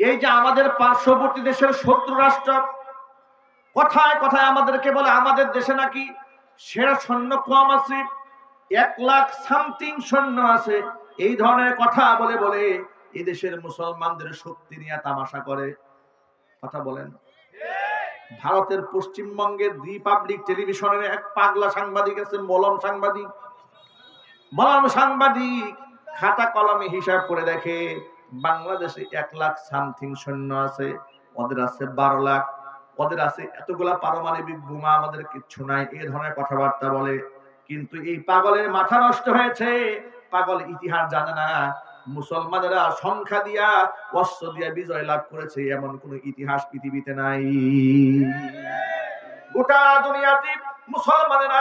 এই যে আমাদের পার্শ্ববর্তী দেশের শত্রু রাষ্ট্র, কথায় কথায় আমাদেরকে বলে আমাদের দেশে নাকি সেরা সৈন্য কম আছে, এক লাখ সামথিং সৈন্য আছে, এই ধরনের কথা বলে বলে এই দেশের মুসলমানদের শক্তি নিয়ে তামাশা করে। কথা বলেন। ভারতের পশ্চিমবঙ্গের রিপাবলিক টেলিভিশনের এক পাগলা সাংবাদিক আছে, মলম সাংবাদিক। মলম সাংবাদিক খাতা কলমে হিসাব করে দেখে বাংলাদেশে এক লাখ সামথিং সৈন্য আছে, ওদের আছে বারো লাখ, ওদের আছে এতগুলা পারমাণবিক বোমা, আমাদের কিচ্ছু নাই এই ধরনের কথাবার্তা বলে। কিন্তু এই পাগলের মাথা নষ্ট হয়েছে। পাগল ইতিহাস জানে না। মুসলমানেরা সংখ্যা দিয়া, অস্ত্র দিয়া বিজয় লাভ করেছে, এমন কোন ইতিহাস পৃথিবীতে নাই। গোটা দুনিয়াতে মুসলমানেরা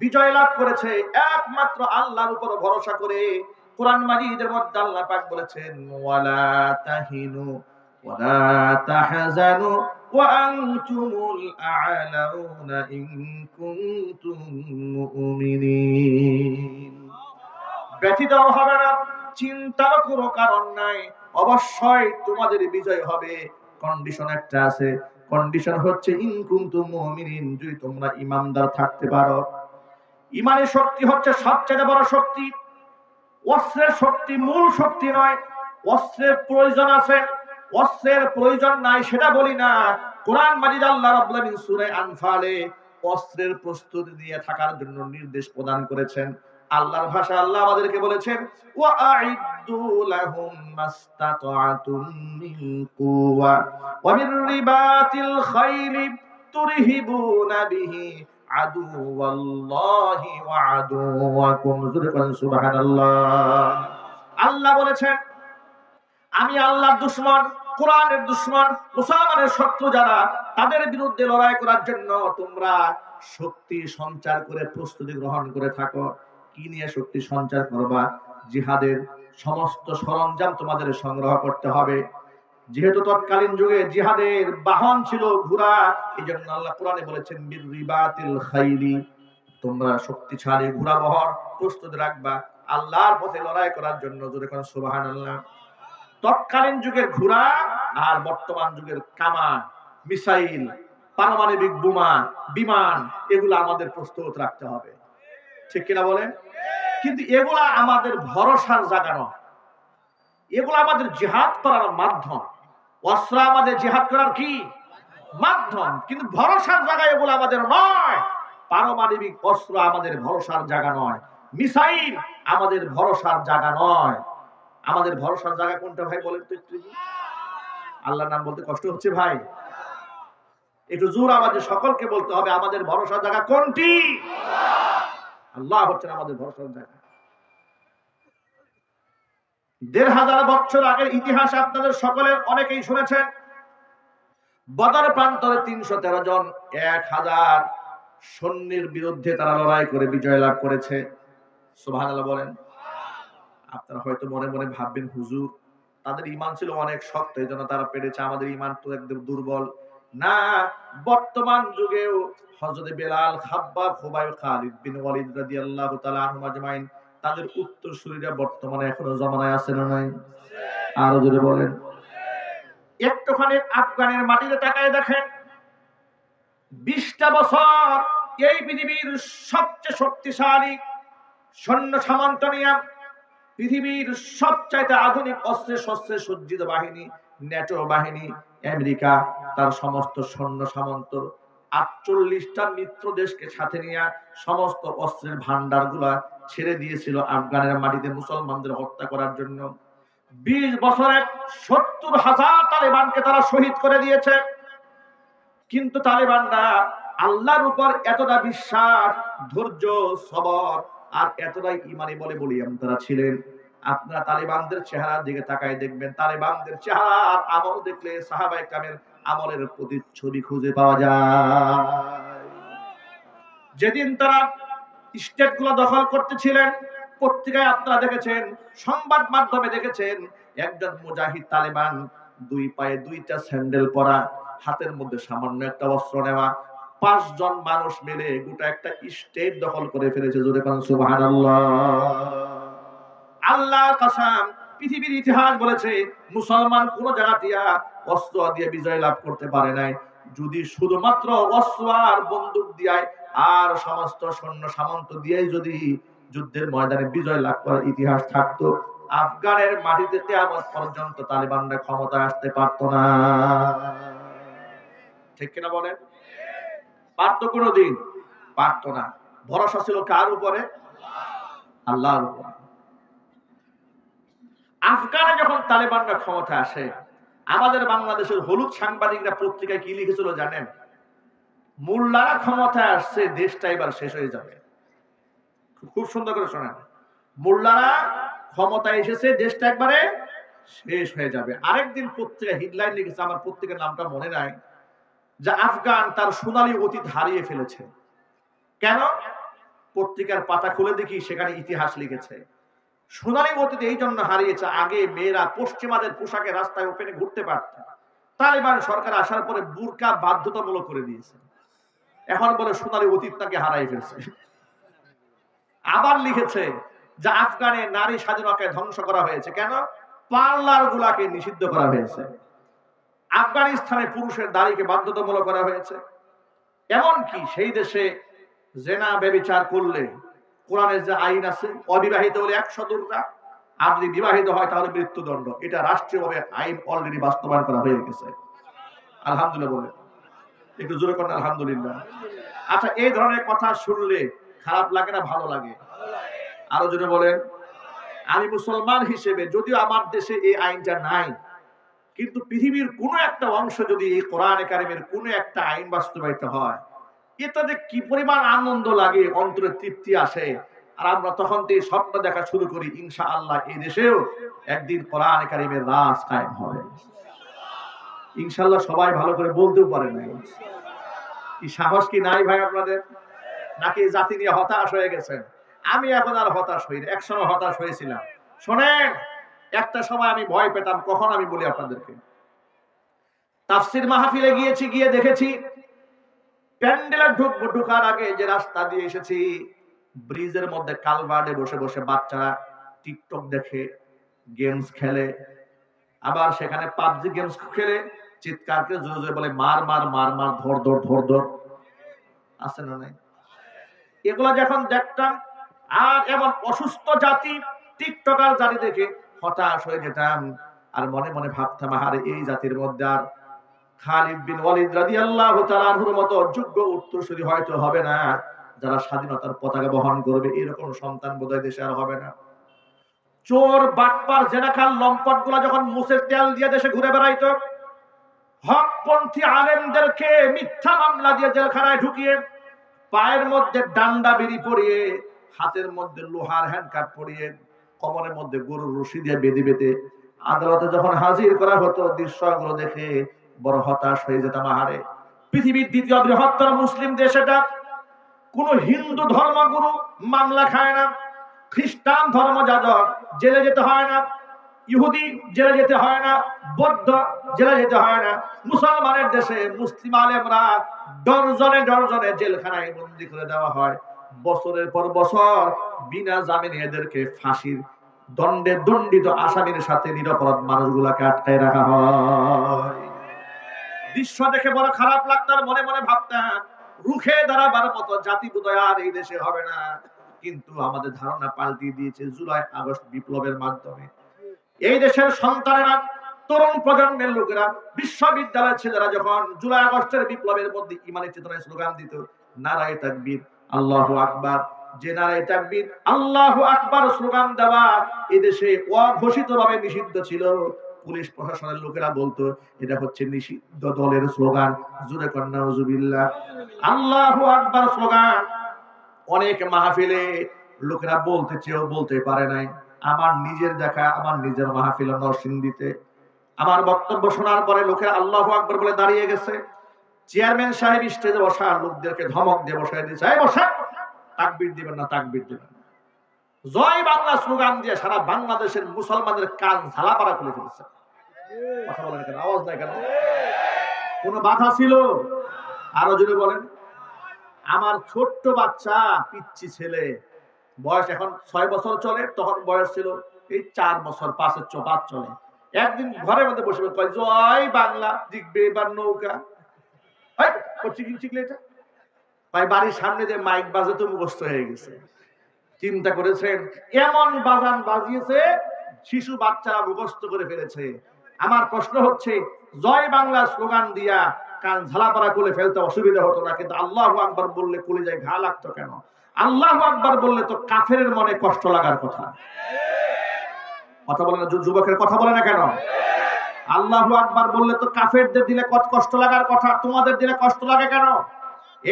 বিজয় লাভ করেছে, একমাত্র আল্লাহর উপর ভরসা করে কোরআন মাজিদের মধ্যে আল্লাহ পাক বলেছেন, ওয়ালা তাহিনু ওয়ালা তাহজানু ওয়া আনতুমুল আ'লাউনা ইন কুনতুম মুমিনিন। ব্যথিত হবে না, চিন্তার কোনো কারণ নাই, অবশ্যই তোমাদের বিজয় হবে। কন্ডিশন একটা আছে, কন্ডিশন হচ্ছে ইন কুনতুম মুমিনিন, যদি তোমরা ইমানদার থাকতে পারো। ইমানের শক্তি হচ্ছে সবচেয়ে বড় শক্তি। অস্ত্রের শক্তি মূল শক্তি নয়, অস্ত্রের প্রয়োজন আছে, অস্ত্রের প্রয়োজন নাই সেটা বলি না। কোরআন মাজিদ আল্লাহ রাব্বুল সূরা আনফালে অস্ত্রের প্রস্তুতি নিয়ে থাকার জন্য নির্দেশ প্রদান করেছেন। আল্লাহর ভাষা আল্লাহ আমাদেরকে বলেছেন ওয়া আইদ্দু লাহুম মাস্তাতাতুম মিন কুওয়া ওয়া মির রিবাতিল খাইলি তুরহিবুনা বিহি আল্লাহ বলেছেন, আমি আল্লাহর দুশমন, কোরআনের দুশমন, মুসলমানের শত্রু যারা, তাদের বিরুদ্ধে লড়াই করার জন্য তোমরা শক্তি সঞ্চার করে প্রস্তুতি গ্রহণ করে থাকো। কি নিয়ে শক্তি সঞ্চার করবা? জিহাদের সমস্ত সরঞ্জাম তোমাদের সংগ্রহ করতে হবে। যেহেতু তৎকালীন যুগে জিহাদের বাহন ছিল ঘোড়া এই জন্য আল্লাহ কোরআনে বলেছেন রিবাতিল খাইলি তোমরা শক্তিশালী ঘোড়া বহর প্রস্তুত রাখবা আল্লাহর পথে লড়াই করার জন্য জোরে কোন সুবাহান তৎকালীন যুগের ঘোড়া আর বর্তমান যুগের কামান, মিসাইল, পারমাণবিক বোমা, বিমান, এগুলো আমাদের প্রস্তুত রাখতে হবে। ঠিক কিনা বলেন? কিন্তু এগুলা আমাদের ভরসার জাগানো এগুলো আমাদের জেহাদ করার মাধ্যম। অস্ত্র আমাদের জেহাদ করার কি মাধ্যম? কিন্তু ভরসার জায়গায় এগুলো আমাদের নয়। পারমাণবিক অস্ত্র আমাদের ভরসার জায়গা নয়। মিসাইল আমাদের ভরসার জায়গা নয়। আমাদের ভরসার জায়গা কোনটা ভাই বলেন তো একটু আল্লাহর নাম বলতে কষ্ট হচ্ছে ভাই? একটু জোর আমাদের সকলকে বলতে হবে, আমাদের ভরসার জায়গা কোনটি? আল্লাহ হচ্ছেন আমাদের ভরসার জায়গা। দেড় হাজার বছর আগের ইতিহাস আপনাদের সকলের অনেকেই শুনেছেন। বদর প্রান্তরে তিনশো তেরো জন, এক হাজার সৈন্যের বিরুদ্ধে তারা লড়াই করে বিজয় লাভ করেছে। সুবাহ বলেন। আপনারা হয়তো মনে মনে ভাববেন, হুজুর, তাদের ইমান ছিল অনেক শক্ত এই জন্য তারা পেরেছে আমাদের ইমান তো একদম দুর্বল। না, বর্তমান যুগেও হযরত বেলাল খাব্বাব হুবাই খালিদ বিন ওয়ালিদ রাদিয়াল্লাহু তাআলা আনহু আজমাইন তাদের উত্তরসূরিরা বর্তমানে এখনও জমানায় আছে না নাই? আরও জোরে বলেন। একটুখানি আফগানের মাটিতে তাকায় দেখেন। বিশটা বছর এই পৃথিবীর সবচেয়ে শক্তিশালী সৈন্য সামন্ত নিয়ে পৃথিবীর সবচাইতে আধুনিক অস্ত্রে শস্ত্রে সজ্জিত বাহিনী, ন্যাটো বাহিনী, আমেরিকা, তার সমস্ত সৈন্য সামন্ত, আটচল্লিশটা মিত্র দেশকে সাথে নিয়ে সমস্ত অস্ত্রের ভান্ডারগুলা ছেড়ে দিয়েছিল আফগানের মাটিতে মুসলমানদের হত্যা করার জন্য। বিশ বছরে সত্তর হাজার তালেবানকে তারা শহীদ করে দিয়েছে। কিন্তু তালেবানরা আল্লাহর উপর এতটা বিশ্বাস, ধৈর্য, সবর আর এতটাই ইমানি বলে বলিয়াম তারা ছিলেন। আপনারা তালেবানদের চেহারার দিকে তাকায় দেখবেন, তালেবানদের চেহারা আর আমল দেখলে সাহাবাই কামের আমলের প্রতিচ্ছবি খুঁজে পাওয়া যায়। যেদিন তারা স্টেটগুলো দখল করতেছিলেন, পত্রিকায় আপনারা দেখেছেন, সংবাদ মাধ্যমে দেখেছেন, একজন মুজাহিদ তালেবান দুই পায়ে দুইটা স্যান্ডেল পরা, হাতের মধ্যে সামান্য একটা অস্ত্র নেওয়া, পাঁচজন মানুষ মিলে গোটা একটা স্টেট দখল করে ফেলেছে, জোরে কারণ সুবহানাল্লাহ। আল্লাহর কসম, পৃথিবীর ইতিহাস বলেছে, মুসলমান কোন জায়গা দিয়া অস্ত্র দিয়ে বিজয় লাভ করতে পারে নাই। যদি শুধুমাত্র অস্ত্র আর বন্দুক দিয়ায় আর সমস্ত সৈন্য সামন্ত দিয়েই যদি যুদ্ধের ময়দানে বিজয় লাভ করার ইতিহাস থাকতো, আফগানের মাটিতে তেমন পর্যন্ত তালিবানরা ক্ষমতায় আসতে পারতো না। ঠিক কিনা বলেন? পারতো কোনোদিন? পারতো না। ভরসা ছিল কার উপরে? আল্লাহর উপরে। আফগানে যখন তালেবানরা ক্ষমতা আসে, আমাদের বাংলাদেশের হলুদ সাংবাদিকরা পত্রিকায় কি লিখেছিল জানেন? মোল্লারা ক্ষমতায় আসছে, দেশটা এবার শেষ হয়ে যাবে। খুব সুন্দর করে শোনেন। মোল্লারা ক্ষমতায় এসেছে, দেশটা একবারে শেষ হয়ে যাবে। আরেকদিন পত্রিকা হেডলাইন লিখেছে, আমার পত্রিকার নামটা মনে নাই, যে আফগান তার সোনালী অতীত হারিয়ে ফেলেছে। কেন? পত্রিকার পাতা খুলে দেখি সেখানে ইতিহাস লিখেছে। সোনালী অতীত এই জন্য হারিয়েছে, আগে মেয়েরা পশ্চিমাদের পোশাকে রাস্তায় ওপেনে ঘুরতে পারত। তালিবান সরকার আসার পরে বুরকা বাধ্যতামূলক করে দিয়েছে। এখন বলে সোনালী অতীত তাকে হারাই ফেলছে। আবার লিখেছে যে আফগানে নারী স্বাধীনতাকে ধ্বংস করা হয়েছে। কেন? পার্লার গুলাকে নিষিদ্ধ করা হয়েছে। আফগানিস্তানে পুরুষের দাড়িকে বাধ্যতামূলক করা হয়েছে। এমনকি সেই দেশে জেনা বেবিচার করলে কোরআনের যে আইন আছে, অবিবাহিত হলে একশো দুর্গা, আর যদি বিবাহিত হয় তাহলে মৃত্যুদণ্ড। এটা রাষ্ট্রীয়ভাবে আইন অলরেডি বাস্তবায়ন করা হয়ে গেছে। আলহামদুলিল্লাহ বলে। একটু জোরে করেন, আলহামদুলিল্লাহ। আচ্ছা এই ধরনের কথা শুনলে খারাপ লাগে না, ভালো লাগে? আরও জোরে বলেন। আমি মুসলমান হিসেবে, যদিও আমার দেশে এই আইনটা নাই, কিন্তু পৃথিবীর কোনো একটা অংশ যদি এই কোরআন একাডেমির কোনো একটা আইন বাস্তবায়িত হয়, এটাতে কি পরিমাণ আনন্দ লাগে, অন্তরে তৃপ্তি আসে? আর আমরা তখন থেকে স্বপ্ন দেখা শুরু করি ইনশা আল্লাহ এই দেশেও একদিন কোরআন কারিমের রাজ কায়েম হবে। ইনশাল্লাহ সবাই ভালো করে বলতেও পারে না কি সাহস কি নাই ভাই আপনাদের? নাকি জাতি নিয়ে হতাশ হয়ে গেছেন? আমি এখন আর হতাশ হই না, একসময় হতাশ হয়েছিলাম। শোনেন, একটা সময় আমি ভয় পেতাম, কখন আমি বলি আপনাদেরকে? তাফসির মাহফিলে গিয়েছি, গিয়ে দেখেছি, প্যান্ডেলে ঢুকবো ঢুকার আগে যে রাস্তা দিয়ে এসেছি, ব্রিজের মধ্যে কালভার্ডে বসে বসে বাচ্চারা টিকটক দেখে, গেমস খেলে আবার সেখানে পাবজি গেমস খেলে চিৎকার করে জোরে জোরে বলে, মার মার মার মার, ধর ধর ধর ধর। আছে না নাই? এগুলো যখন দেখতাম, আর এমন অসুস্থ জাতি, টিকটকার জাতি দেখে হতাশ হয়ে যেতাম। আর মনে মনে ভাবতাম, আহারে, এই জাতির মধ্যে আর খালিদ বিন ওয়ালিদ রাদিয়াল্লাহু তাআলার মতো যোগ্য উত্তরসূরি হয়তো হবে না। যারা স্বাধীনতার পতাকা বহন করবে, এরকম সন্তান বোধহয় দেশে আর হবে না। চোর, বাটপার জেনাখাল লম্পটগুলা যখন মুসের তেল দিয়ে দেশে ঘুরে বেড়াইতো, হকপন্থী আলেমদেরকে মিথ্যা মামলা দিয়ে জেলখানায় ঢুকিয়ে পায়ের মধ্যে ডান্ডা বিড়ি পরিয়ে, হাতের মধ্যে লোহার হ্যান্ডকাপ পরিয়ে কমরের মধ্যে গরুর রশি দিয়ে বেঁধে বেঁধে আদালতে যখন হাজির করা হতো, দৃশ্যগুলো দেখে বড় হতাশ হয়ে যেতাম আহারে। পৃথিবীর দ্বিতীয় বৃহত্তর মুসলিম দেশ এটা। কোন হিন্দু ধর্মগুরু মামলা খায় না। খ্রিস্টান ধর্ম যাজক, জেলে যেতে হয় না। ইহুদি, জেলে যেতে হয় না। বৌদ্ধ, জেলে যেতে হয় না। মুসলমানের দেশে মুসলিম আলেমরা ডরজনে ডরজনে জেলখানায় বন্দি করে দেওয়া হয়। বছরের পর বছর বিনা জামিনে এদেরকে ফাঁসির দণ্ডে দণ্ডিত আসামির সাথে নিরপরাধ মানুষগুলাকে আটকায় রাখা হয়। দৃশ্য দেখে বড় খারাপ লাগতো আর মনে মনে ভাবতাম, রুখে দাঁড়াবার মতো জাতি বোধহয় আর এই দেশে হবে না। কিন্তু আমাদের ধারণা পাল্টিয়ে দিয়েছে জুলাই, আগস্ট বিপ্লবের মাধ্যমে। এই দেশের সন্তানেরা, তরুণ প্রজন্মের লোকেরা, বিশ্ববিদ্যালয়ের ছেলেরা যখন জুলাই, আগস্টের বিপ্লবের মধ্যে ইমানি চেতনায় স্লোগান দিত, নারায় তাকবীর, আল্লাহ আকবার। যে নারায় তাকবীর, আল্লাহ আকবার স্লোগান দেওয়া এদেশে অঘোষিত ভাবে নিষিদ্ধ ছিল। পুলিশ প্রশাসনের লোকেরা বলতো, এটা হচ্ছে নিষিদ্ধ দলের স্লোগান। জুরে কন্যা আল্লাহ আকবার স্লোগান অনেক মাহফিলে লোকেরা বলতে চেয়েও বলতে পারে নাই, আমার নিজের দেখা, আমার নিজের মাহফিল নরসিংদীতে। আমার বক্তব্য শোনার পরে লোকেরা আল্লাহ আকবর বলে দাঁড়িয়ে গেছে। চেয়ারম্যান সাহেব স্টেজে বসা, লোকদেরকে ধমক দিয়ে বসাই দিয়েছে বসা, তাকবির দিবেন না, তাকবির দিবেন। জয় বাংলা স্লোগান দিয়ে সারা বাংলাদেশের মুসলমানদের কান ঝালাপাড়া করে ফেলেছে। কথা বলেন কেন? আওয়াজ নাই কেন? কোন বাধা ছিল? আরও জোরে বলেন। আমার ছোট্ট বাচ্চা পিচ্ছি ছেলে। বয়স এখন ছয় বছর চলে, তখন বয়স ছিল এই চার বছর, পাঁচের চো, পাঁচ চলে। একদিন ঘরের মধ্যে বসে কয়, জয় বাংলা জিগবে এবার নৌকা। এটা? ভাই বাড়ির সামনে যে মাইক বাজে তো মুখস্থ হয়ে গেছে। চিন্তা করেছেন, এমন বাজান বাজিয়েছে, শিশু বাচ্চারা মুখস্থ করে ফেলেছে। আমার প্রশ্ন হচ্ছে, জয় বাংলা স্লোগান দিয়া কান ঝালাপাড়া করে ফেলতে অসুবিধা হতো না, কিন্তু আল্লাহ আকবার বললে কলে যায় ঘা লাগতো কেন? আল্লাহ আকবার বললে তো কাফের মনে কষ্ট লাগার কথা। কথা বলে না যুবকের কথা বলে না কেন? আল্লাহ আকবার বললে তো কাফেরদের দিলে কষ্ট লাগার কথা, তোমাদের দিলে কষ্ট লাগে কেন?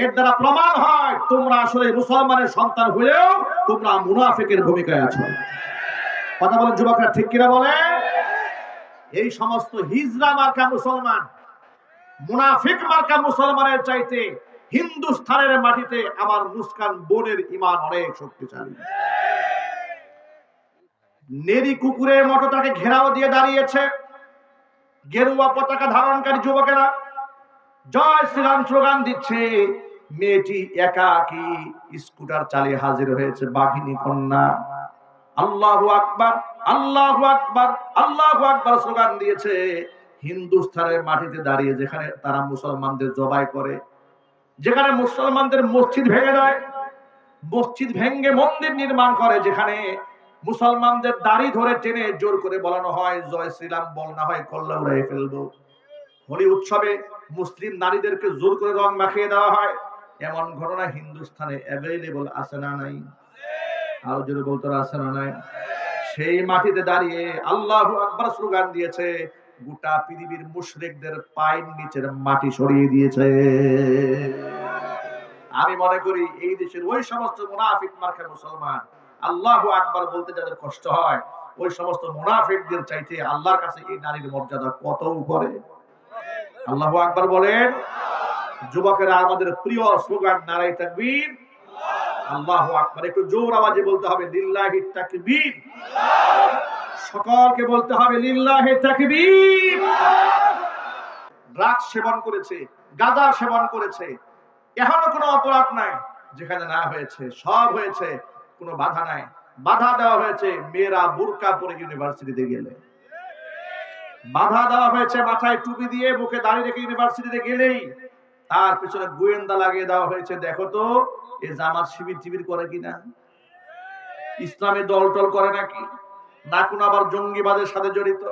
এর দ্বারা প্রমাণ হয়, তোমরা আসলে মুসলমানের সন্তান হয়েও তোমরা মুনাফিকের ভূমিকায় আছো। কথা বলেন যুবকরা, ঠিক কিনা বলে এই সমস্ত হিজরা মার্কা মুসলমান। মুনাফিক মার্কা মুসলমানের চাইতে হিন্দুস্থানের মাটিতে আমার মুস্কান বোনের ইমান অনেক শক্তিশালী। নেরি কুকুরের মতো তাকে ঘেরাও দিয়ে দাঁড়িয়েছে। গেরুয়া পতাকা ধারণকারী যুবকেরা, জয় শ্রীরাম স্লোগান দিচ্ছে, মেয়েটি একাকি স্কুটার চালিয়ে হাজির হয়েছে, বাঘিনী কন্যা। আল্লাহু আকবার আল্লাহু আকবার আল্লাহু আকবার স্লোগান দিয়েছে হিন্দুস্থানের মাটিতে দাঁড়িয়ে, যেখানে তারা মুসলমানদের জবাই করে, যেখানে মুসলমানদের মসজিদ ভেঙে দেয়, মসজিদ ভেঙ্গে মন্দির নির্মাণ করে, যেখানে মুসলমানদের দাড়ি ধরে টেনে জোর করে বলানো হয়, জয় শ্রীরাম, বল না হয় কল্লা উড়াই ফেলব। হোলি উৎসবে মুসলিম নারীদেরকে জোর করে রং মাখিয়ে দেওয়া হয়। এমন ঘটনা হিন্দুস্থানে অ্যাভেলেবল আছে না নাই? আরও জোরে বলতে আছে না নাই? সেই মাটিতে দাঁড়িয়ে আল্লাহ আকবার স্লোগান দিয়েছে গোটা পৃথিবীর মুশরিকদের পায়ের নিচের মাটি সরিয়ে দিয়েছে। আমি মনে করি এই দেশের ওই সমস্ত মুনাফিক মার্কা মুসলমান আল্লাহ আকবার বলতে যাদের কষ্ট হয়, ওই সমস্ত মুনাফিকদের চাইতে আল্লাহর কাছে এই নারীর মর্যাদা কত উপরে? আল্লাহ আকবার বলেন, যুবকেরা আমাদের প্রিয় স্লোগান নারাই তাকবীর। আল্লাহ আকবার, একটু জোর আওয়াজে বলতে হবে, লিল্লাহি তাকবীর। সকলকে বলতে হবে লিল্লাহি তাকবীর। ড্রাগস সেবন করেছে গাঁজা সেবন করেছে। এখনও কোনো অপরাধ নাই, যেখানে না হয়েছে, সব হয়েছে, কোনো বাধা নাই। বাধা দেওয়া হয়েছে মেয়েরা বুরকা পরে ইউনিভার্সিটিতে গেলে। বাধা দেওয়া হয়েছে মাথায় টুপি দিয়ে মুখে দাঁড়িয়ে রেখে ইউনিভার্সিটিতে গেলেই। তার পিছনে গোয়েন্দা লাগিয়ে দেওয়া হয়েছে, দেখো তো, এ জামাত শিবির টিবির করে কিনা? ইসলামে দল টল করে নাকি? না কোন আবার জঙ্গিবাদের সাথে জড়িত?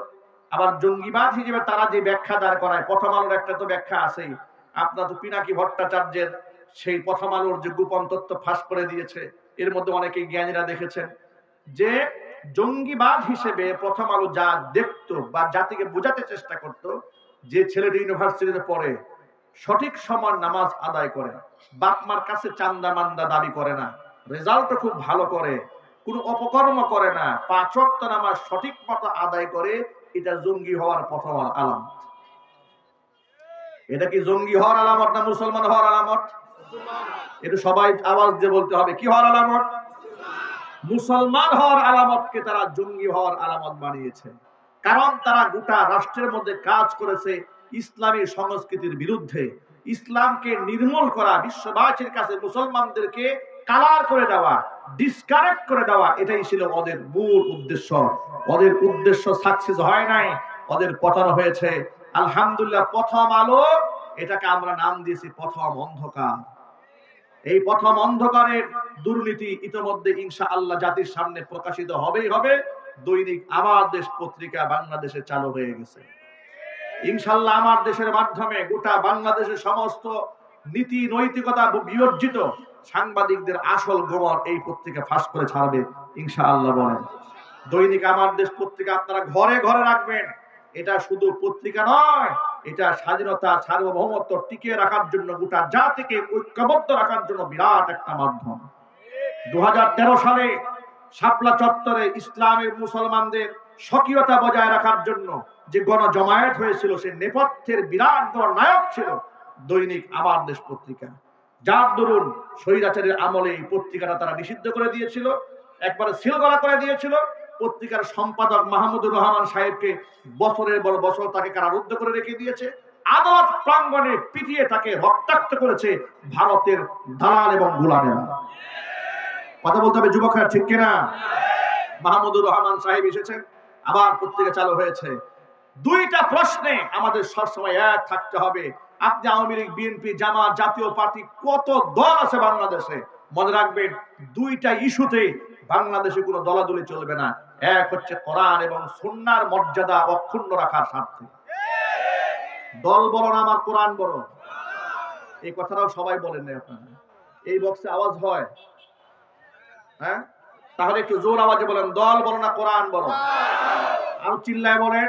আবার জঙ্গিবাদ হিসেবে তারা যে ব্যাখ্যা দাঁড় করায়, প্রথম আলোর একটা তো ব্যাখ্যা আছেই। আপনার তো পিনাকি ভট্টাচার্যের সেই প্রথম আলোর যে গোপন তথ্য ফাঁস করে দিয়েছে, এর মধ্যে অনেকে জ্ঞানীরা দেখেছেন। যে জঙ্গিবাদ হিসেবে প্রথম আলো যা দেখতো বা জাতিকে বোঝাতে চেষ্টা করত, যে ছেলেটি ইউনিভার্সিটিতে পড়ে, সঠিক সময় নামাজ আদায় করে বাপমার কাছে চান্দা মান্দা দাবি করে না, রেজাল্টও খুব ভালো করে কোনো অপকর্ম করে না। পাঁচ ওয়াক্ত নামাজ সঠিক মতো আদায় করে, এটা জঙ্গি হওয়ার প্রথম আলামত। এটা কি জঙ্গি হওয়ার আলামত না মুসলমান হওয়ার আলামত? এটা সবাই আওয়াজ দিয়ে বলতে হবে, কি হওয়ার আলামত? মুসলমান হওয়ার আলামতকে তারা জঙ্গি হওয়ার আলামত বানিয়েছে। কারণ তারা গোটা রাষ্ট্রের মধ্যে কাজ করেছে ইসলামী সংস্কৃতির বিরুদ্ধে। ইসলামকে নির্মূল করা, বিশ্ববাসীর কাছে মুসলমানদেরকে কালার করে দেওয়া। ডিসকানেক্ট করে দেওয়া, এটাই ছিল ওদের মূল উদ্দেশ্য। ওদের উদ্দেশ্য সাকসেস হয় নাই, ওদের পতন হয়েছে। আলহামদুলিল্লাহ, প্রথম আলো, এটাকে আমরা নাম দিয়েছি প্রথম অন্ধকার। এই প্রথম অন্ধকারের দুর্নীতি ইতোমধ্যে ইনশা আল্লাহ জাতির সামনে প্রকাশিত হবেই হবে। দৈনিক আমার দেশ পত্রিকা বাংলাদেশে চালু হয়ে গেছে। ইনশাল্লাহ আমার দেশের মাধ্যমে গোটা বাংলাদেশের সমস্ত নীতি নৈতিকতা বিবর্জিত। সাংবাদিকদের আসল গোমর এই পত্রিকা ফাঁস করে ছাড়বে, ইনশাআল্লাহ বলেন। দৈনিক আমার দেশ পত্রিকা আপনারা ঘরে ঘরে রাখবেন। এটা শুধু পত্রিকা নয়, এটা স্বাধীনতা, সার্বভৌমত্ব টিকিয়ে রাখার জন্য, গোটা জাতিকে ঐক্যবদ্ধ রাখার জন্য বিরাট একটা মাধ্যম। দু হাজার তেরো সালে শাপলা চত্বরে ইসলামের মুসলমানদের স্বকীয়তা বজায় রাখার জন্য যে গণজমায়েত হয়েছিল, সে নেপথ্যের বিরাট বড় নায়ক ছিল দৈনিক আমার দেশ পত্রিকা। যার দরুন স্বৈরাচারের আমলে এই পত্রিকাটা তারা নিষিদ্ধ করে দিয়েছিল, একবারে সিলগলা করে দিয়েছিল। পত্রিকার সম্পাদক মাহমুদুর রহমান সাহেবকে বছরের বড় বছর তাকে কারারুদ্ধ করে রেখে দিয়েছে। আদালত প্রাঙ্গণে পিটিয়ে তাকে রক্তাক্ত করেছে ভারতের দালাল এবং গোলামেরা। কথা বলতে হবে যুবকরা, ঠিক কিনা? মাহমুদুর রহমান সাহেব এসেছেন, আবার পত্রিকা চালু হয়েছে। দুইটা প্রশ্নে আমাদের সবসময় এক থাকতে হবে। আপনি আওয়ামী লীগ, বিএনপি, জামাত, জাতীয় পার্টি, কত দল আছে বাংলাদেশে? মনে রাখবেন, দুইটা ইস্যুতে বাংলাদেশে কোনো দলাদলি চলবে না। এক হচ্ছে কোরআন এবং সুন্নার মর্যাদা অক্ষুণ্ণ রাখার স্বার্থে। দল বড় না, আমার কোরআন বড় এই কথাটাও সবাই বলেন না আপনারা। এই বক্সে আওয়াজ হয়। হ্যাঁ? তাহলে একটু জোর আওয়াজে বলেন, দল বড় না, কোরআন বড় আর চিল্লায় বলেন।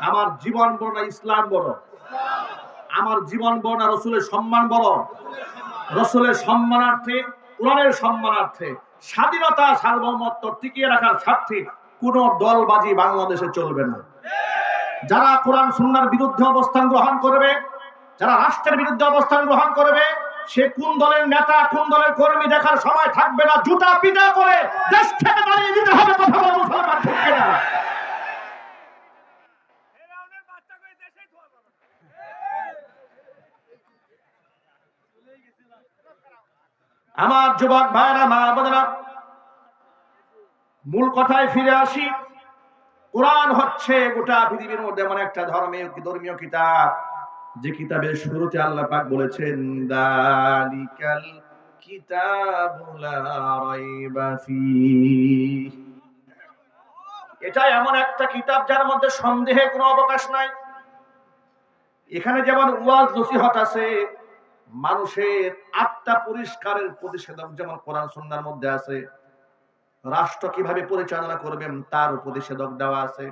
আমার জীবন বড় না, ইসলাম বড় আমার জীবন বড় না রসুলের সম্মান বড় রসুলের সম্মানার্থে, কোরআনের সম্মানার্থে, স্বাধীনতা, সার্বভৌমত্ব টিকিয়ে রাখার স্বার্থে কোন দলবাজি বাংলাদেশে চলবে না যারা কোরআন সুন্নার বিরুদ্ধে অবস্থান গ্রহণ করবে, যারা রাষ্ট্রের বিরুদ্ধে অবস্থান গ্রহণ করবে, সে কোন দলের নেতা, কোন দলের কর্মী দেখার সময় থাকবে না, জুতা পিটা করে দেশ থেকে দাঁড়িয়ে দিতে হবে, কথা বলা মুসলমান ঠিক কিনা? আমার যুবক ভাইরা, মা বোনেরা, মূল কথায় ফিরে আসি। কোরআন হচ্ছে গোটা পৃথিবীর মধ্যে এমন একটা ধর্মীয় ধর্মীয় কিতাব, যে কিতাবের শুরুতে আল্লাহ পাক বলেছেন, দালিকাল এটা এমন একটা কিতাব যার মধ্যে সন্দেহের কোনো অবকাশ নাই। এখানে যেমন ওয়াজ নসিহত আছে মানুষের আত্মা পরিষ্কারের প্রতিষেধক যেমন কোরআন সুন্নার মধ্যে আছে, রাষ্ট্র কীভাবে পরিচালনা করবেন তার প্রতিষেধক দেওয়া আছে।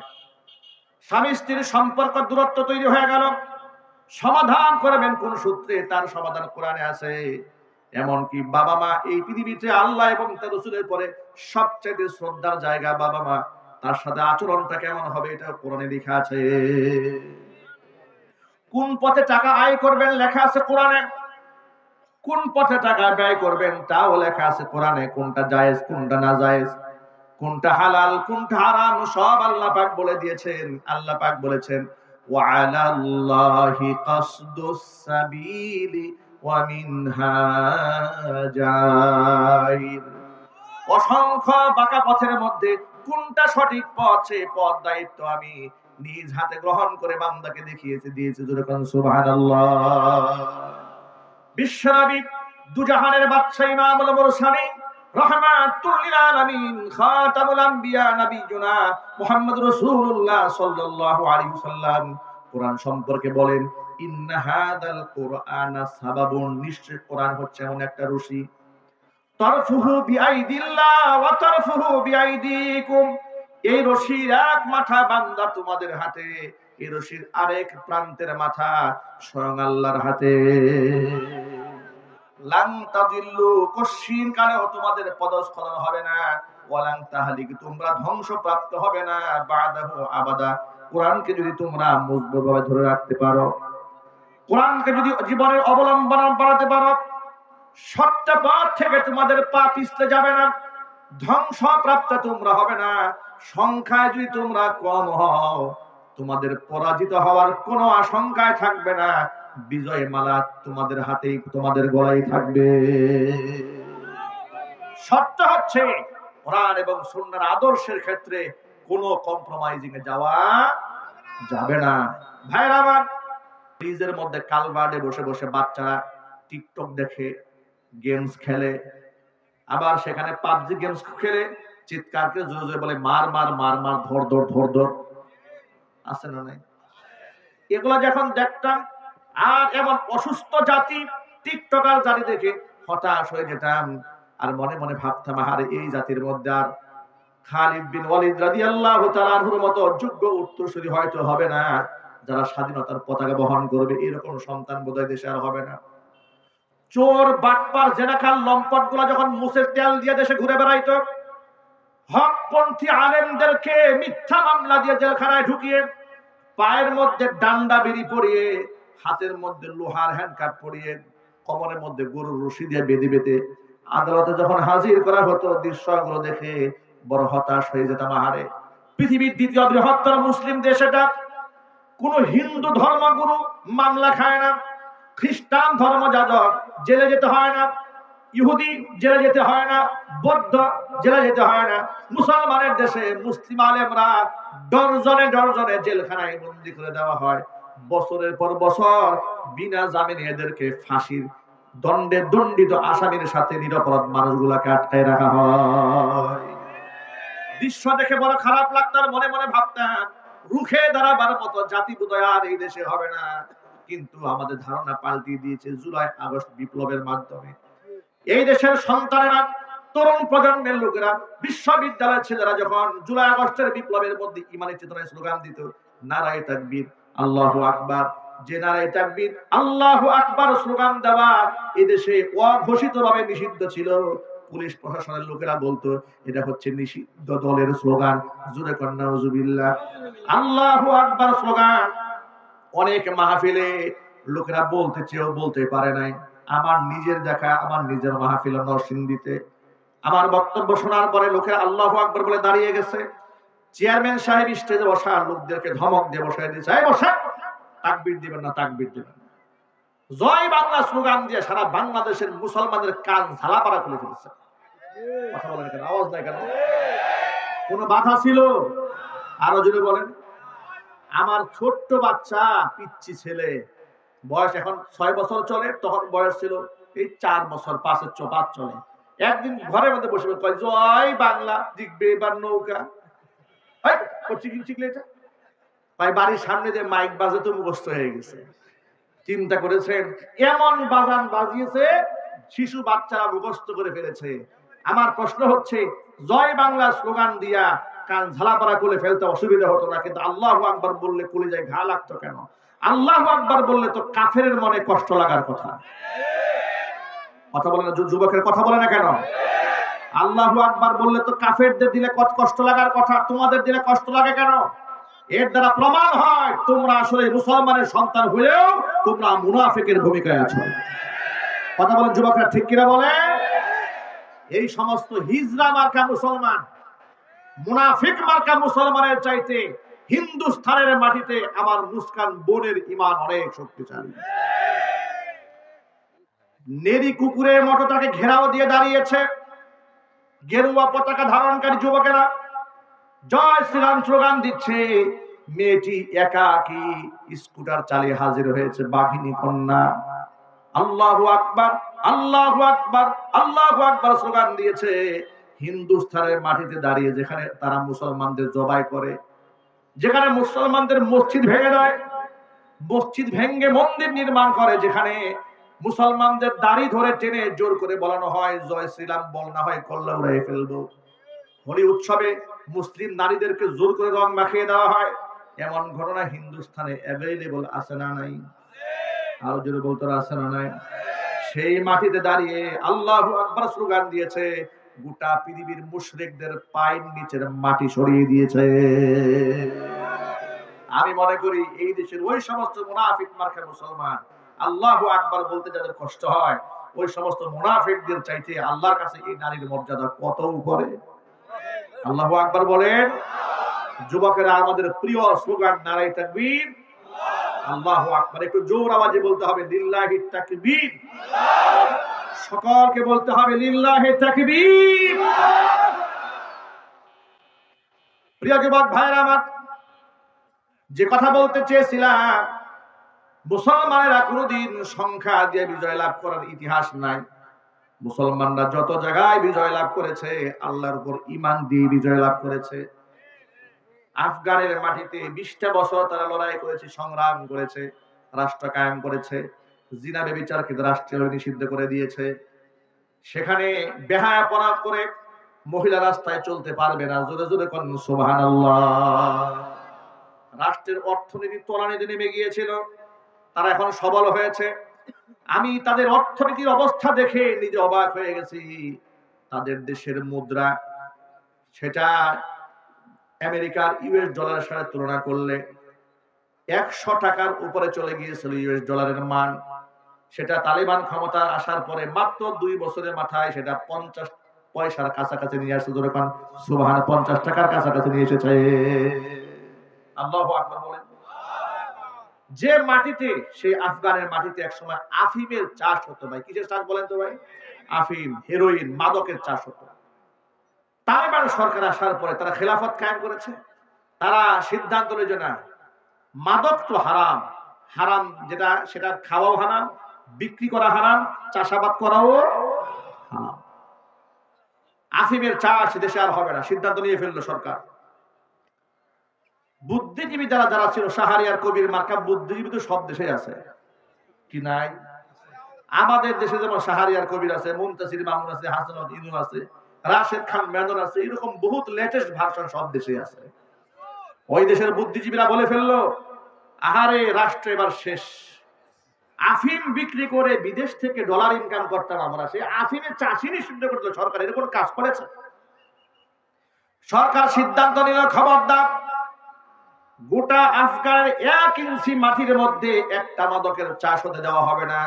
স্বামী স্ত্রীর সম্পর্ক দূরত্ব তৈরি হয়ে গেল। সমাধান করবেন কোন সূত্রে? তার সমাধান কোরআনে আছে। এমনকি বাবা মা এই পৃথিবীতে আল্লাহ এবং তার রসুলের পরে সবচেয়ে শ্রদ্ধার জায়গা বাবা মা তার সাথে আচরণটা কেমন হবে এটা কোরআনে লেখা আছে। কোন পথে টাকা আয় করবেন লেখা আছে কোরআনে। কোন পথে টাকা ব্যয় করবেন তাও লেখা আছে কোরআনে কোনটা জায়েজ কোনটা না জায়েজ কোনটা হালাল কোনটা হারাম সব আল্লাহ পাক বলে দিয়েছেন আল্লাহ পাক বলেছেন وعلى الله قصد السبيل ومنها جائر অসংখ্য বাঁকা পথের মধ্যে কোনটা সঠিক পথ সেই পথ দায়িত্ব আমি নিজ হাতে গ্রহণ করে বান্দাকে দেখিয়েছি দিয়েছি যেরকম সুবহানাল্লাহ দুজাহানের বাদশা ইমামুল মুরসালিন আলামিন খাতামুল মুহাম্মদ রাসূলুল্লাহ সাল্লাল্লাহু আলাইহি কোরআন সম্পর্কে বলেন, ইন্না হাদাল সাবাবুন। নিশ্চয় হচ্ছে এমন একটা রশি। তারফুহু বিআইদিল্লাহ ওয়া তারফুহু বিআইদিকুম। এই রশির এক মাথা বান্দা তোমাদের হাতে। এই আরেক প্রান্তের মাথা স্বয়ং আল্লাহর হাতে। তোমাদের পদস্খলন হবে না। তোমরা ধ্বংসপ্রাপ্ত হবে না। আবাদা, কোরআনকে যদি তোমরা ধরে রাখতে পারো, কোরআনকে যদি জীবনের অবলম্বন বানাতে পারো সত্য পথ থেকে তোমাদের পা পিছলে যাবে না। ধ্বংসপ্রাপ্ত তোমরা হবে না। সংখ্যায় যদি তোমরা কম হও তোমাদের পরাজিত হওয়ার কোনো আশঙ্কায় থাকবে না। বিজয় মালা তোমাদের হাতেই, তোমাদের গলায় থাকবে। সত্য হচ্ছে, কোরআন এবং সুন্নার আদর্শের ক্ষেত্রে কোনো কম্প্রোমাইজিং এ যাওয়া যাবে না। ভাইরা আমার, ফ্রিজের মধ্যে কালবার্ডে বসে বসে বাচ্চারা টিকটক দেখে, গেমস খেলে, আবার সেখানে পাবজি গেমস খেলে চিৎকার করে জোরে জোরে বলে মার মার মার মার, ধর ধর ধর ধর। আছে না নাই? এগুলো যখন দেখতাম, আর এমন অসুস্থ জাতি টিকটকার জাতি দেখে হতাশ হয়ে যেতাম। আর মনে মনে ভাবতাম, আহারে, এই জাতির মধ্যে আর খালিদ বিন ওয়ালিদ রাদিয়াল্লাহু তাআলার মতো যোগ্য উত্তরসূরি হয়তো হবে না। যারা স্বাধীনতার পতাকা বহন করবে, এরকম সন্তান বোধহয় দেশে আর হবে না। চোর, বাটপার জেনাখাল লম্পটগুলা যখন মুসের তেল দিয়ে দেশে ঘুরে বেড়াইতো হকপন্থী আলেমদেরকে মিথ্যা মামলা দিয়ে জেলখানায় ঢুকিয়ে পায়ের মধ্যে ডান্ডা বিড়ি পরিয়ে, হাতের মধ্যে লোহার হ্যান্ডকাপ পরিয়ে কোমরের মধ্যে গরুর রশি দিয়ে বেঁধে বেঁধে আদালতে যখন হাজির করা হতো, দৃশ্যগুলো দেখে বড় হতাশ হয়ে যেতাম আহারে। পৃথিবীর দ্বিতীয় বৃহত্তর মুসলিম দেশ এটা। কোন হিন্দু ধর্মগুরু মামলা খায় না, খ্রিস্টান ধর্ম যাজক জেলে যেতে হয় না। ইহুদি জেলে যেতে হয় না, বৌদ্ধ জেলে যেতে হয় না, মুসলমানের দেশে মুসলিম আলেমরা ডরজনে ডরজনে জেলখানায় বন্দি করে দেওয়া হয়। বছরের পর বছর বিনা জামিনে এদেরকে ফাঁসির দণ্ডে দণ্ডিত আসামির সাথে নিরপরাধ মানুষগুলাকে আটকায় রাখা হয়। দৃশ্য দেখে বড় খারাপ লাগতার মনে মনে ভাবতাম, রুখে দাঁড়াবার মতো জাতি বোধহয় আর এই দেশে হবে না। কিন্তু আমাদের ধারণা পাল্টিয়ে দিয়েছে জুলাই আগস্ট বিপ্লবের মাধ্যমে। এই দেশের সন্তানেরা, তরুণ প্রজন্মের লোকেরা, বিশ্ববিদ্যালয়ের ছেলেরা যখন জুলাই আগস্টের বিপ্লবের মধ্যে ইমানি চেতনায় স্লোগান দিত, নারায় তাকবীর, আল্লাহু আকবার। যে নারায় তাকবীর, আল্লাহু আকবার স্লোগান দেওয়া এদেশে অঘোষিত ভাবে নিষিদ্ধ ছিল। পুলিশ প্রশাসনের লোকেরা বলতো, এটা হচ্ছে নিষিদ্ধ দলের স্লোগান। জুরে কন্যা আল্লাহু আকবার স্লোগান। অনেক মাহফিলে লোকেরা বলতে চেয়েও বলতে পারে নাই। আমার নিজের দেখা আমার নিজের মাহফিল নরসিংদীতে। আমার বক্তব্য শোনার পরে লোকেরা আল্লাহ আকবর বলে দাঁড়িয়ে গেছে। চেয়ারম্যান সাহেব স্টেজে বসা লোকদেরকে ধমক দিয়ে বসাই দিয়েছে বসা তাকবির দিবেন না, তাকবির দিবেন। জয় বাংলা স্লোগান দিয়ে সারা বাংলাদেশের মুসলমানদের কাজ ঝালাপাড়া খুলে ফেলেছে। কেন? আওয়াজ নাই কেন? কোন বাধা ছিল? আরও জোরে বলেন। আমার ছোট্ট বাচ্চা পিচ্ছি ছেলে বয়স এখন ছয় বছর চলে, তখন বয়স ছিল এই চার বছর, পাঁচের চ, পাঁচ চলে। একদিন ঘরের মধ্যে বসে কয়, জয় বাংলা জিগবে এবার নৌকা। এটা? ভাই, বাড়ির সামনে যে মাইক বাজে তো মুখস্থ হয়ে গেছে। চিন্তা করেছেন, এমন বাজান বাজিয়েছে, শিশু বাচ্চারা মুখস্থ করে ফেলেছে। আমার প্রশ্ন হচ্ছে, জয় বাংলা স্লোগান দিয়া কান ঝালাপাড়া করে ফেলতে অসুবিধা হতো না? কিন্তু আল্লাহ আকবার বললে যায় ঘা লাগতো কেন? আল্লাহ আকবার বললে তো কাফের মনে কষ্ট লাগার কথা। কথা বলে না যুবকের কথা বলে না কেন? আল্লাহ আকবার বললে তো কাফেরদের দিলে কত কষ্ট লাগার কথা, তোমাদের দিলে কষ্ট লাগে কেন? এর দ্বারা প্রমাণ হয়, তোমরা আসলে মুসলমানের সন্তান হয়েও তোমরা মুনাফিকের ভূমিকায় আছো। কথা বলেন যুবকরা, ঠিক কিনা বলে? এই সমস্ত হিজরা মার্কা মুসলমান, মুনাফিক মার্কা মুসলমানের চাইতে হিন্দুস্থানের মাটিতে আমার মুস্কান বোনের ইমান অনেক শক্তিশালী। নেরি কুকুরের মতো তাকে ঘেরাও দিয়ে দাঁড়িয়েছে। গেরুয়া পতাকা ধারণকারী যুবকেরা, জয় শ্রীরাম স্লোগান দিচ্ছে মেয়েটি একাকী স্কুটার চালিয়ে হাজির হয়েছে, বাঘিনী কন্যা। আল্লাহ আকবার আল্লাহ আকবার, আল্লাহু আকবার স্লোগান দিয়েছে। হিন্দুস্থানের মাটিতে দাঁড়িয়ে যেখানে তারা মুসলমানদের জবাই করে যেখানে মুসলমানদের মসজিদ ভেঙে দেয়, মসজিদ ভেঙ্গে মন্দির নির্মাণ করে, যেখানে মুসলমানদের দাড়ি ধরে টেনে জোর করে বলানো হয়, জয় শ্রীরাম, বল না হয় কল্লা উড়াই ফেলব। হোলি উৎসবে মুসলিম নারীদেরকে জোর করে রং মাখিয়ে দেওয়া হয়। এমন ঘটনা হিন্দুস্থানে অ্যাভেলেবল আছে না নাই? আরও জোরে বলতে আছে না নাই? সেই মাটিতে দাঁড়িয়ে আল্লাহ আকবার স্লোগান দিয়েছে গোটা পৃথিবীর মুশরিকদের পায়ের নিচের মাটি সরিয়ে দিয়েছে। আমি মনে করি এই দেশের ওই সমস্ত মুনাফিক মার্কা মুসলমান, আল্লাহ আকবার বলতে যাদের কষ্ট হয়, ওই সমস্ত মুনাফিকদের চাইতে আল্লাহর কাছে এই নারীর মর্যাদা কত উপরে? আল্লাহ আকবার বলেন, যুবকেরা আমাদের প্রিয় স্লোগান নারাই তাকবীর। আল্লাহ আকবার, একটু জোর আওয়াজে বলতে হবে, লিল্লাহি তাকবীর। সকলকে বলতে হবে লিল্লাহি তাকবীর। প্রিয় যুবক ভাইরা আমার, যে কথা বলতে চেয়েছিলাম, মুসলমানেরা কোনোদিন সংখ্যা দিয়ে বিজয় লাভ করার ইতিহাস নাই। মুসলমানরা যত জায়গায় বিজয় লাভ করেছে, আল্লাহর উপর ইমান দিয়ে বিজয় লাভ করেছে। আফগানের মাটিতে বিশটা বছর তারা লড়াই করেছে, সংগ্রাম করেছে, রাষ্ট্র কায়েম করেছে। জিনা বেবিচারকে রাষ্ট্রীয় নিষিদ্ধ করে দিয়েছে। সেখানে বেহায়াপনা করে মহিলা রাস্তায় চলতে পারবে না। জোরে জোরে কোন, সুবহানাল্লাহ। রাষ্ট্রের অর্থনীতি তলানিতে নেমে গিয়েছিল। তারা এখন সবল হয়েছে। আমি তাদের অর্থনীতির অবস্থা দেখে নিজে অবাক হয়ে গেছি। তাদের দেশের মুদ্রা, সেটা আমেরিকার ইউএস ডলারের সাথে তুলনা করলে একশো টাকার উপরে চলে গিয়েছিল ইউএস ডলারের মান। সেটা তালিবান ক্ষমতা আসার পরে মাত্র দুই বছরের মাথায় সেটা পঞ্চাশ পয়সার কাছাকাছি নিয়ে আসছে। যখন সুবাহান, পঞ্চাশ টাকার কাছাকাছি নিয়ে এসেছে। আল্লাহ আকবার বলেন। যে মাটিতে, সেই আফগানের মাটিতে একসময় আফিমের চাষ হতো ভাই। কিসের চাষ বলেন তো ভাই? আফিম, হেরোইন, মাদকের চাষ হতো। তালেবান সরকার আসার পরে তারা খেলাফত কায়েম করেছে। তারা সিদ্ধান্ত নিয়েছে না, মাদক তো হারাম। হারাম যেটা, সেটা খাওয়াও হারাম বিক্রি করা হারাম, চাষাবাদ করাও আফিমের চাষ দেশে আর হবে না, সিদ্ধান্ত নিয়ে ফেলল সরকার। বুদ্ধিজীবী যারা যারা ছিল সাহারিয়ার কবির মার্কা, বুদ্ধিজীবী তো সব দেশে আছে। কি নাই? আমাদের দেশে যেমন সাহারিয়ার কবির আছে মুমতাসির মামুন আছে হাসানত ইনু আছে, রাশেদ খান মেদন আছে, এরকম বহুত লেটেস্ট ভার্সন সব দেশে আছে। ওই দেশের বুদ্ধিজীবীরা বলে ফেলল, আহারে, রাষ্ট্র এবার শেষ। আফিম বিক্রি করে বিদেশ থেকে ডলার ইনকাম করতাম আমরা। সেই আফিমের চাষি নিষিদ্ধ করল, সরকার এরকম কাজ করেছে? সরকার সিদ্ধান্ত নিল, খবরদার, গোটা আফগানের এক ইঞ্চি মাটির মধ্যে একটা মাদকের চাষ হতে দেওয়া হবে না।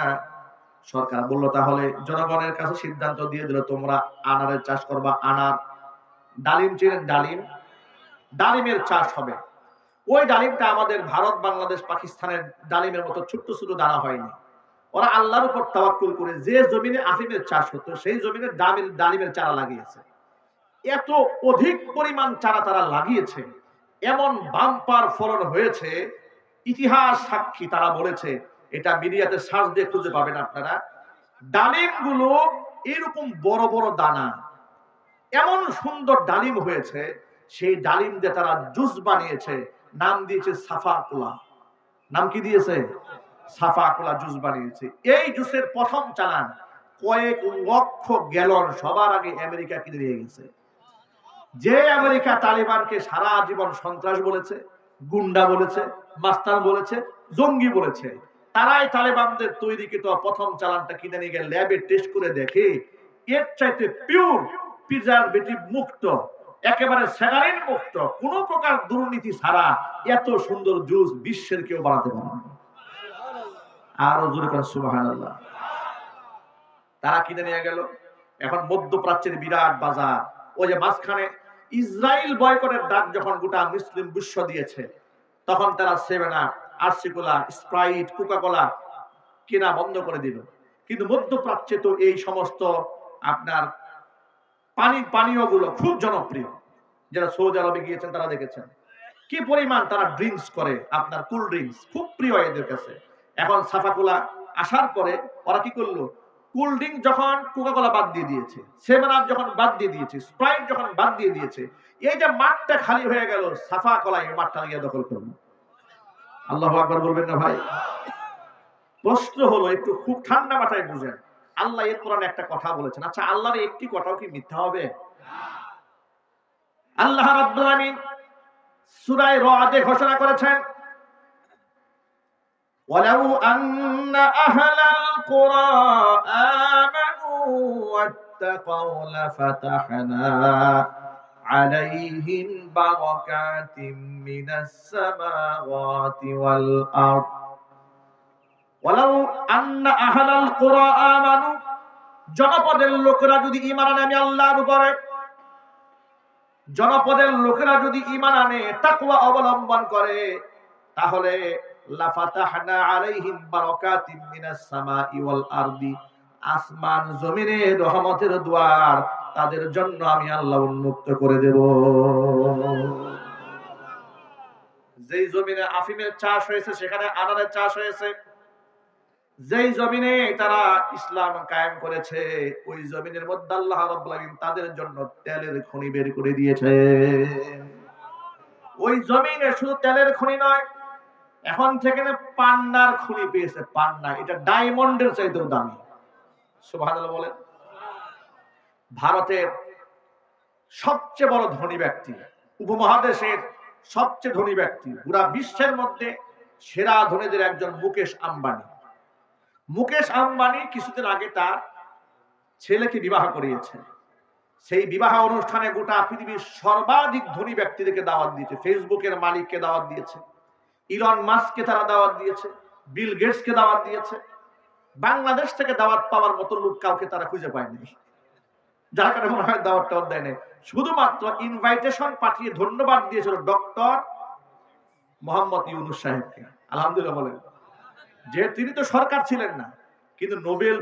সরকার বলল, তাহলে জনগণের কাছে সিদ্ধান্ত দিয়ে দিল, তোমরা আনারের চাষ করবা। আনার ডালিম চিনেন ডালিম। ডালিমের চাষ হবে। ওই ডালিমটা আমাদের ভারত, বাংলাদেশ, পাকিস্তানের ডালিমের মতো ছোট্ট ছোট দানা হয়নি। ওরা আল্লাহর উপর তাওয়াক্কুল করে যে জমিনে আফিমের চাষ হতো, সেই জমিনে ডালিমের ডালিমের চারা লাগিয়েছে। এত অধিক পরিমাণ চারা তারা লাগিয়েছে, এমন বাম্পার ফলন হয়েছে, ইতিহাস সাক্ষী তারা বলেছে, এটা মিডিয়াতে সার্চ দিয়ে খুঁজে পাবেন আপনারা। ডালিমগুলো এরকম বড় বড় দানা, এমন সুন্দর ডালিম হয়েছে, সেই ডালিম দিয়ে তারা জুস বানিয়েছে নাম দিয়েছে সাফা কোলা নাম কি দিয়েছে? সাফা কোলা জুস বানিয়েছে। এই জুসের প্রথম চালান কয়েক লক্ষ গ্যালন সবার আগে আমেরিকা কিনে নিয়ে গেছে। যে আমেরিকা তালিবানকে সারা জীবন সন্ত্রাস বলেছে, গুন্ডা বলেছে মাস্তান বলেছে, জঙ্গি বলেছে, তারাই তালেবানদের তৈরিকৃত প্রথম চালানটা কিনে নিয়ে গেলে ল্যাবে টেস্ট করে দেখে এর চাইতে পিওর প্রিজারভেটিভ মুক্ত একেবারে স্যাগারিন মুক্ত। কোন প্রকার দুর্নীতি ছাড়া এত সুন্দর জুস বিশ্বের কেউ বানাতে পারে আরও জোরে করেন সুবহানাল্লাহ। তারা কিনে নিয়ে গেল। এখন মধ্যপ্রাচ্যের বিরাট বাজার। ওই যে মাঝখানে ইসরায়েল বয়কটের ডাক যখন গোটা মুসলিম বিশ্ব দিয়েছে, তখন তারা seven up RC Cola Sprite, Coca Cola কেনা বন্ধ করে দিল। কিন্তু মধ্যপ্রাচ্যে তো এই সমস্ত আপনার পানি পানীয়গুলো খুব জনপ্রিয়। যারা সৌদি আরবে গিয়েছেন, তারা দেখেছেন। কি পরিমাণ তারা ড্রিঙ্কস করে, আপনার কুল ড্রিঙ্কস খুব প্রিয় এদের কাছে। এখন সাফাকোলা আসার পরে ওরা কি করল? কুল ড্রিঙ্ক যখন কোকাকোলা বাদ দিয়ে দিয়েছে সেভেন আপ যখন বাদ দিয়ে দিয়েছে স্প্রাইট যখন বাদ দিয়ে দিয়েছে, এই যে মাঠটা খালি হয়ে গেল সাফা কলা এই মাঠটা গিয়ে দখল করল। আল্লাহ আকবার বলবেন না ভাই? প্রশ্ন হলো, একটু খুব ঠান্ডা মাথায় বুঝেন। আল্লাহ এর কোরআনে একটা কথা বলেছেন আচ্ছা আল্লাহর একটি কথাও কি মিথ্যা হবে আল্লাহ রাব্বুল আলামিন সূরা রাদে ঘোষণা করেছেন ولو أن أهل القرى آمنوا واتقوا لفتحنا عليهم بركات من السماوات والأرض জনপদের লোকেরা যদি ইমান আনে, আমি আল্লাহর উপরে। জনপদের লোকেরা যদি ইমান আনে, তাকওয়া অবলম্বন করে, তাহলে আসমান জমিনে রহমতের দুয়ার, তাদের জন্য আমি আল্লাহ উন্মুক্ত করে দেব। যেই জমিনে আফিমের চাষ হয়েছে, সেখানে আনারের চাষ হয়েছে। যেই জমিনে তারা ইসলাম কায়েম করেছে, ওই জমিনের মধ্যে আল্লাহ রাব্বুল তাদের জন্য তেলের খনি বের করে দিয়েছে। ওই জমিনে শুধু তেলের খনি নয়, এখন থেকে পান্নার খনি পেয়েছে পান্না। এটা ডায়মন্ডের চাইতেও দামি। সুবহানাল্লাহ বলেন। ভারতের সবচেয়ে বড় ধনী ব্যক্তি, উপমহাদেশের সবচেয়ে ধনী ব্যক্তি, পুরা বিশ্বের মধ্যে সেরা ধনীদের একজন মুকেশ আম্বানি। মুকেশ আম্বানি কিছুদিন আগে তার ছেলেকে বিবাহ করিয়েছে সেই বিবাহ অনুষ্ঠানে গোটা পৃথিবীর সর্বাধিক ধনী ব্যক্তিদেরকে দাওয়াত দিয়েছে। ফেসবুকের মালিককে দাওয়াত দিয়েছে। ইলন মাস্ককে তারা দাওয়াত দিয়েছে। বিল গেটসকে দাওয়াত দিয়েছে। বাংলাদেশ থেকে দাওয়াত পাওয়ার মতো লোক কাউকে তারা খুঁজে পায়নি। যার কারণে মনে হয় দাওয়াত দেয় নাই। শুধুমাত্র ইনভাইটেশন পাঠিয়ে ধন্যবাদ দিয়েছিল ডক্টর মোহাম্মদ ইউনুস সাহেবকে। আলহামদুলিল্লাহ বলেন। যে তিনি তো সরকার ছিলেন না কিন্তু নোবেল